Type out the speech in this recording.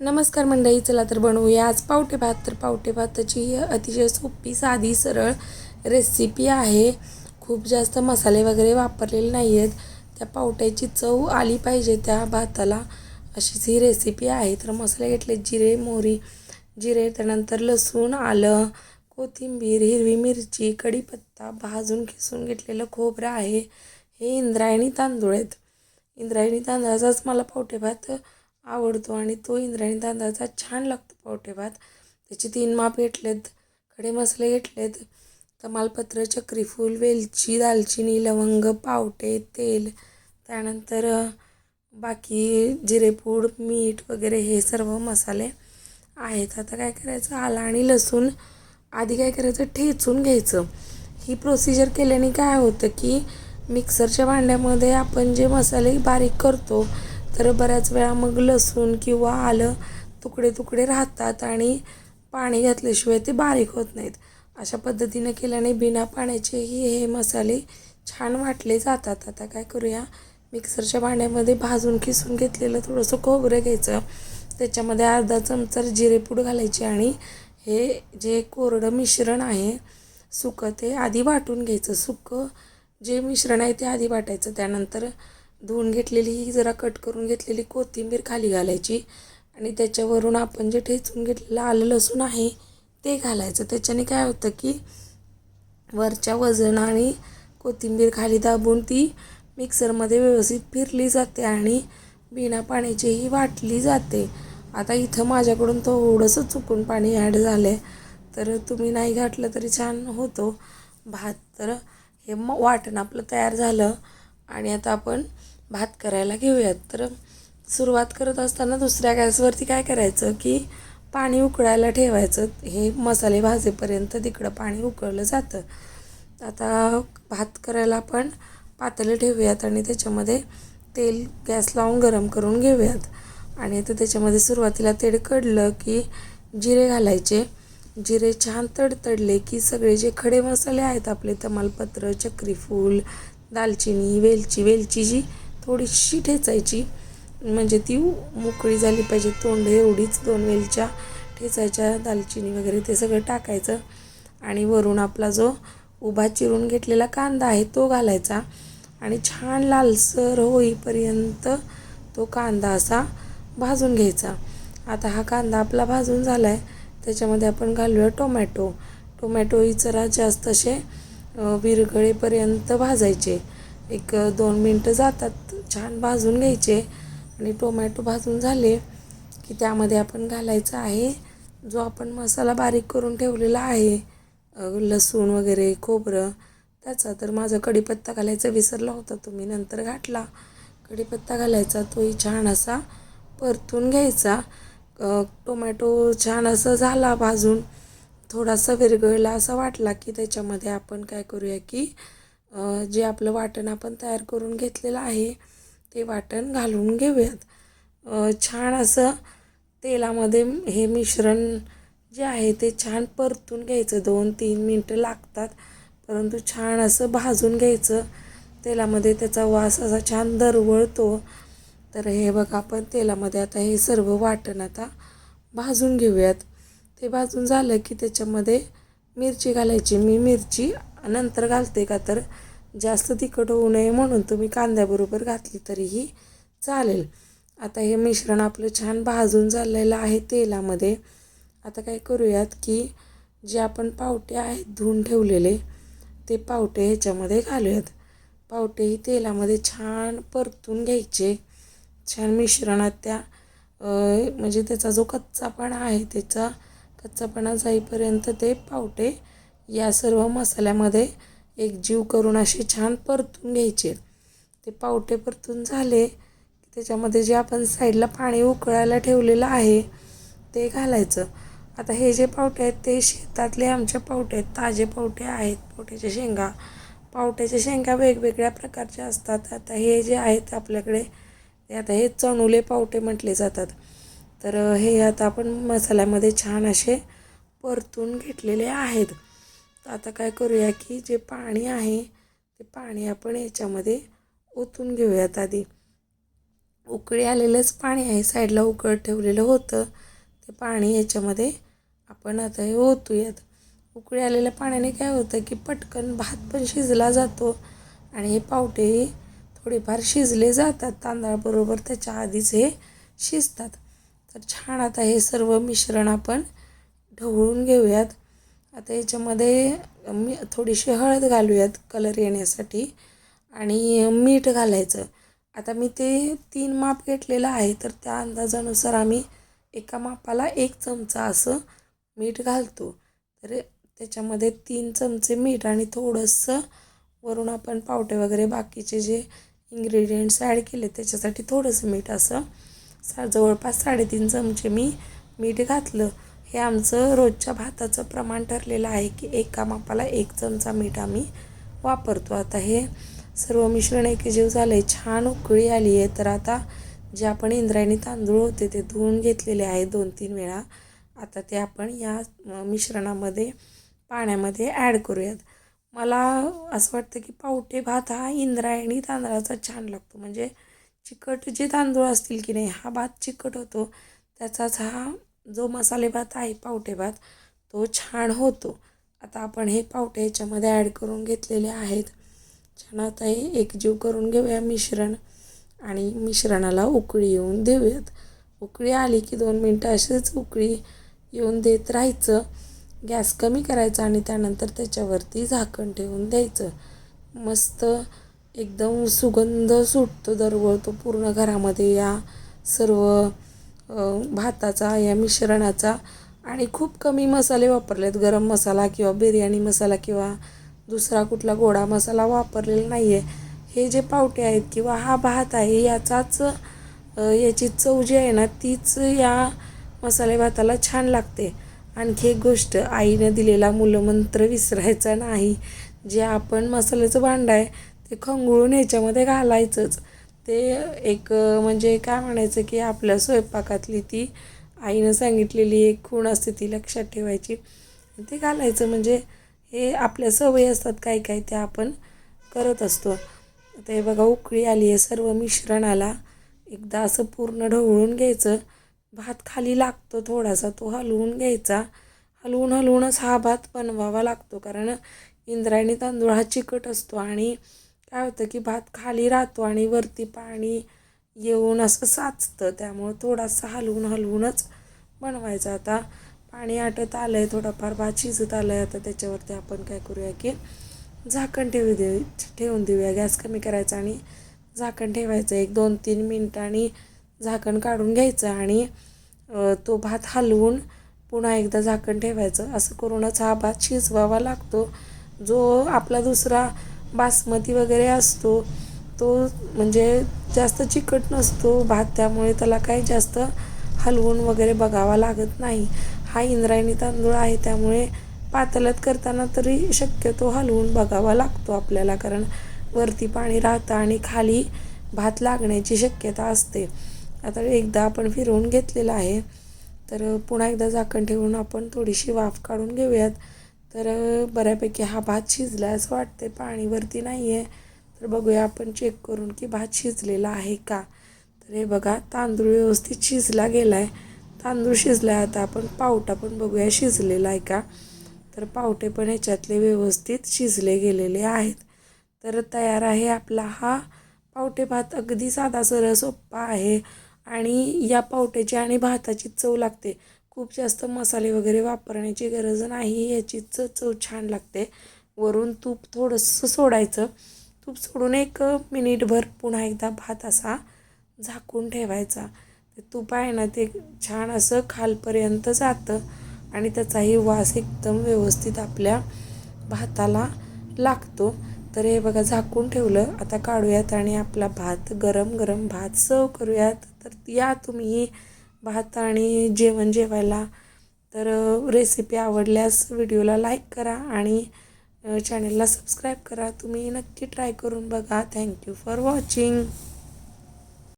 नमस्कार मंडळी चला तर बनवूया आज पावटे भात. तर पावटे भाताची ही अतिशय सोपी साधी सरळ रेसिपी आहे. खूप जास्त मसाले वगैरे वापरलेले नाही आहेत त्या पावट्याची चव आली पाहिजे त्या भाताला. अशीच ही रेसिपी आहे. तर मसाले घेतले जिरे मोहरी जिरे त्यानंतर लसूण आलं कोथिंबीर हिरवी मिरची कढीपत्ता भाजून खिसून घेतलेलं खोबरं आहे. हे इंद्रायणी तांदूळ आहेत. इंद्रायणी तांदळाचाच मला पावटे भात आवडतो आणि तो इंद्रायणी तांदळाचा छान लागतो पावटे भात. त्याचे तीन माप घेतलेत खडे मसाले घेतलेत तमालपत्र चक्रीफूल वेलची दालचिनी लवंग पावटे तेल त्यानंतर बाकी जिरेपूड मीठ वगैरे हे सर्व मसाले आहेत. आता काय करायचं? आला आणि लसूण. आधी काय करायचं? ठेचून घ्यायचं. ही प्रोसिजर केल्याने काय होतं की मिक्सरच्या भांड्यामध्ये आपण जे मसाले बारीक करतो तर बऱ्याच वेळा मग लसूण किंवा आलं तुकडे तुकडे राहतात आणि पाणी घातल्याशिवाय ते बारीक होत नाहीत. अशा पद्धतीनं केल्याने बिना पाण्याचेही हे मसाले छान वाटले जातात. आता काय करूया? मिक्सरच्या भांड्यामध्ये भाजून किसून घेतलेलं थोडंसं खोबरं घ्यायचं. त्याच्यामध्ये अर्धा चमचा जिरेपूड घालायची आणि हे जे कोरडं मिश्रण आहे सुकं ते आधी वाटून घ्यायचं. सुकं जे मिश्रण आहे ते आधी वाटायचं. त्यानंतर धुवून घेतलेली ही जरा कट करून घेतलेली कोथिंबीर खाली घालायची आणि त्याच्यावरून आपण जे ठेचून घेतलेलं आलं लसूण आहे ते घालायचं. त्याच्याने काय होतं की वरच्या वजन आणि कोथिंबीर खाली दाबून ती मिक्सरमध्ये व्यवस्थित फिरली जाते आणि बिना पाण्याचीही वाटली जाते. आता इथं माझ्याकडून थोडंसं चुकून पाणी ॲड झालं आहे तर तुम्ही नाही घातलं तरी छान होतो. भात तर हे मग वाटण आपलं तयार झालं. आणि आता आपण भात करायला घेऊयात. तर सुरुवात करत असताना दुसऱ्या गॅसवरती काय करायचं की पाणी उकळायला ठेवायचं. हे मसाले भाजेपर्यंत तिकडं पाणी उकळलं जातं. आता भात करायला आपण पातेलं ठेवूयात आणि त्याच्यामध्ये तेल गॅस लावून गरम करून घेऊयात. आणि आता त्याच्यामध्ये सुरुवातीला तेल कडलं की जिरे घालायचे. जिरे छान तडतडले की सगळे जे खडे मसाले आहेत आपले तमालपत्र चक्रीफूल दालचिनी वेलची वेलची जी थोडीशी ठेचायची. म्हणजे ती मोकळी झाली पाहिजे. तोंड एवढीच दोन वेलच्या ठेचायच्या दालचिनी वगैरे ते सगळं टाकायचं. आणि वरून आपला जो उभा चिरून घेतलेला कांदा आहे तो घालायचा. आणि छान लालसर होईपर्यंत तो कांदा असा भाजून घ्यायचा. आता हा कांदा आपला भाजून झाला आहे त्याच्यामध्ये आपण घालूया टोमॅटो. टोमॅटो ही जरा जास्त असे विरघळेपर्यंत भाजायचे. एक दोन मिनटं जातात छान भाजून घ्यायचे आणि टोमॅटो भाजून झाले की त्यामध्ये आपण घालायचं आहे. जो आपण मसाला बारीक करून ठेवलेला आहे लसूण वगैरे खोबरं त्याचा तर माझा कढीपत्ता घालायचा विसरला होता. तुम्ही नंतर घातला. कढीपत्ता घालायचा तोही छान असा परतून घ्यायचा. टोमॅटो छान असं झाला भाजून. थोडासा विरघळला असा वाटला की त्याच्यामध्ये आपण काय करूया की जे आपलं वाटण आपण तयार करून घेतलेलं आहे ते वाटण घालून घेऊयात. छान असं तेलामध्ये हे मिश्रण जे आहे ते छान परतून घ्यायचं. दोन तीन मिनटं लागतात परंतु छान असं भाजून घ्यायचं. तेलामध्ये त्याचा वास असा छान दरवळतो. तर हे बघा आपण तेलामध्ये आता हे सर्व वाटण आता भाजून घेऊयात. ते भाजून झालं की त्याच्यामध्ये मिरची घालायची. मी मिरची नंतर घालते का तर जास्त तिखट होऊ नये म्हणून तुम्ही कांद्याबरोबर घातली तरीही चालेल. आता हे मिश्रण आपलं छान भाजून झालेलं आहे तेलामध्ये. आता काय करूयात की जे आपण पावटे आहेत धुवून ठेवलेले ते पावटे ह्याच्यामध्ये घालूयात. पावटेही तेलामध्ये छान परतून घ्यायचे. छान मिश्रणात त्या म्हणजे त्याचा जो कच्चापणा आहे त्याचा कच्चापणा जाईपर्यंत ते पावटे या सर्व मसाल्यामध्ये एकजीव करून असे छान परतून घ्यायचे. ते पावटे परतून झाले की त्याच्यामध्ये जे आपण साईडला पाणी उकळायला ठेवलेलं आहे ते घालायचं. आता हे जे पावटे आहेत ते शेतातले आमच्या पावटे आहेत ताजे पावटे आहेत पावट्याच्या शेंगा. पावट्याच्या शेंगा वेगवेगळ्या प्रकारच्या असतात. आता हे जे आहेत आपल्याकडे ते आता हे चणुले पावटे म्हटले जातात. तर हे आता आपण मसाल्यामध्ये छान असे परतून घेतलेले आहेत. तर आता काय करूया की जे पाणी आहे ते पाणी आपण याच्यामध्ये ओतून घेऊयात आधी. उकळी आलेलंच पाणी आहे साईडला उकळ ठेवलेलं होतं. ते पाणी याच्यामध्ये आपण आता हे ओतूयात. उकळी आलेल्या पाण्याने काय होतं की पटकन भात पण शिजला जातो आणि हे पावटेही थोडेफार शिजले जातात. तांदळाबरोबर त्याच्या आधीच हे शिजतात. तर छान आता हे सर्व मिश्रण आपण ढवळून घेऊयात. आता याच्यामध्ये मी थोडीशी हळद घालूयात कलर येण्यासाठी आणि मीठ घालायचं. आता मी ते तीन माप घेतलेलं आहे तर त्या अंदाजानुसार आम्ही एका मापाला एक चमचा असं मीठ घालतो. तर त्याच्यामध्ये तीन चमचे मीठ आणि थोडंसं वरून आपण पावटे वगैरे बाकीचे जे इन्ग्रेडियंट्स ॲड केले त्याच्यासाठी थोडंसं मीठ असं सा जवळपास साडेतीन चमचे मी मीठ घातलं. हे आमचं रोजच्या भाताचं प्रमाण ठरलेलं आहे की एका मापाला एक चमचा मीठ आम्ही वापरतो. आता हे सर्व मिश्रण एकजीव झालं आहे छान उकळी आली आहे. तर आता जे आपण इंद्रायणी तांदूळ होते ते धुवून घेतलेले आहे दोन तीन वेळा. आता ते आपण या मिश्रणामध्ये पाण्यामध्ये ॲड करूयात. मला असं वाटतं की पावटे भात हा इंद्रायणी तांदळाचा छान लागतो. म्हणजे चिकट जे तांदूळ असतील की नाही हा भात चिकट होतो. त्याचाच हा जो मसाले भात आहे पावटे भात तो छान होतो. आता आपण हे पावटे याच्यामध्ये ॲड करून घेतलेले आहेत. छान आता हे एकजीव करून घेऊया मिश्रण आणि मिश्रणाला उकळी येऊन देऊयात. उकळी आली की दोन मिनटं असेच उकळी येऊन देत राहायचं. गॅस कमी करायचा आणि त्यानंतर त्याच्यावरती झाकण ठेवून द्यायचं. मस्त एकदम सुगंध सुटतो दरवळतो पूर्ण घरामध्ये या सर्व भाताचा या मिश्रणाचा. आणि खूप कमी मसाले वापरलेत. गरम मसाला किंवा बिर्याणी मसाला किंवा दुसरा कुठला गोडा मसाला वापरलेला नाही आहे हे जे पावटे आहेत किंवा हा भात आहे याचाच याची चव जी आहे ना तीच या मसाले भाताला छान लागते. आणखी एक गोष्ट आईनं दिलेला मूलमंत्र विसरायचा नाही. जे आपण मसाल्याचं भांडं आहे ते खंगळून ह्याच्यामध्ये घालायचंच. ते एक म्हणजे काय म्हणायचं की आपल्या स्वयंपाकातली ती आईनं सांगितलेली एक खूण असते ती लक्षात ठेवायची. ते घालायचं म्हणजे हे आपल्या सवयी असतात काय काय त्या आपण करत असतो. आता हे बघा उकळी आली आहे सर्व मिश्रणाला एकदा असं पूर्ण ढवळून घ्यायचं. भात खाली लागतो थोडासा तो हलवून घ्यायचा. हलवून हलवूनच हा भात बनवावा लागतो कारण इंद्रायणी तांदूळ हा चिकट असतो आणि काय होतं की भात खाली राहतो आणि वरती पाणी येऊन असं साचतं. त्यामुळं थोडासा हलवून हलवूनच बनवायचं. आता पाणी आटत आलं आहे थोडंफार भात शिजत आलं आहे आता त्याच्यावरती आपण काय करूया की झाकण ठेवू दे ठेवून देऊया. गॅस कमी करायचा आणि झाकण ठेवायचं. एक दोन तीन मिनटांनी झाकण काढून घ्यायचं आणि तो भात हलवून पुन्हा एकदा झाकण ठेवायचं. असं करूनच हा भात शिजवावा लागतो. जो आपला दुसरा बासमती वगैरे असतो तो म्हणजे जास्त चिकट नसतो भात त्यामुळे त्याला काही जास्त हलवून वगैरे बघावा लागत नाही. हा इंद्रायणी तांदूळ आहे त्यामुळे पातळत करताना तरी शक्यतो हलवून बघावा लागतो आपल्याला कारण वरती पाणी राहतं आणि खाली भात लागण्याची शक्यता असते. आता एकदा आपण फिरवून घेतलेलं आहे तर पुन्हा एकदा झाकण ठेवून आपण थोडीशी वाफ काढून घेऊयात. तर बऱ्यापैकी हा भात शिजला असं वाटते पाणीवरती नाही आहे तर बघूया आपण चेक करून की भात शिजलेला आहे का? तर हे बघा तांदूळ व्यवस्थित शिजला गेला आहे तांदूळ शिजला आहे. आता आपण पावटा पण बघूया शिजलेला आहे का? तर पावटे पण ह्याच्यातले व्यवस्थित शिजले गेलेले आहेत. तर तयार आहे आपला हा. पावटे भात अगदी साधा सरळ सोप्पा आहे. आणि या पावट्याची आणि भाताची चव लागते. खूप जास्त मसाले वगैरे वापरण्याची गरज नाही याचीच चव छान लागते. वरून तूप थोडंसं सोडायचं. तूप सोडून एक मिनिटभर पुन्हा एकदा भात असा झाकून ठेवायचा. ते तूप आहे ना ते छान असं खालपर्यंत जातं आणि त्याचाही वास एकदम व्यवस्थित आपल्या भाताला लागतो. तर हे बघा झाकून ठेवलं. आता काढूयात आणि आपला भात गरम गरम भात. सर्व करूयात. तर या तुम्ही भात आणि जेवण जेवायला तर रेसिपी आवडल्यास व्हिडिओला लाईक करा आणि चॅनलला सबस्क्राईब करा. तुम्ही नक्की ट्राय करून बघा. Thank you for watching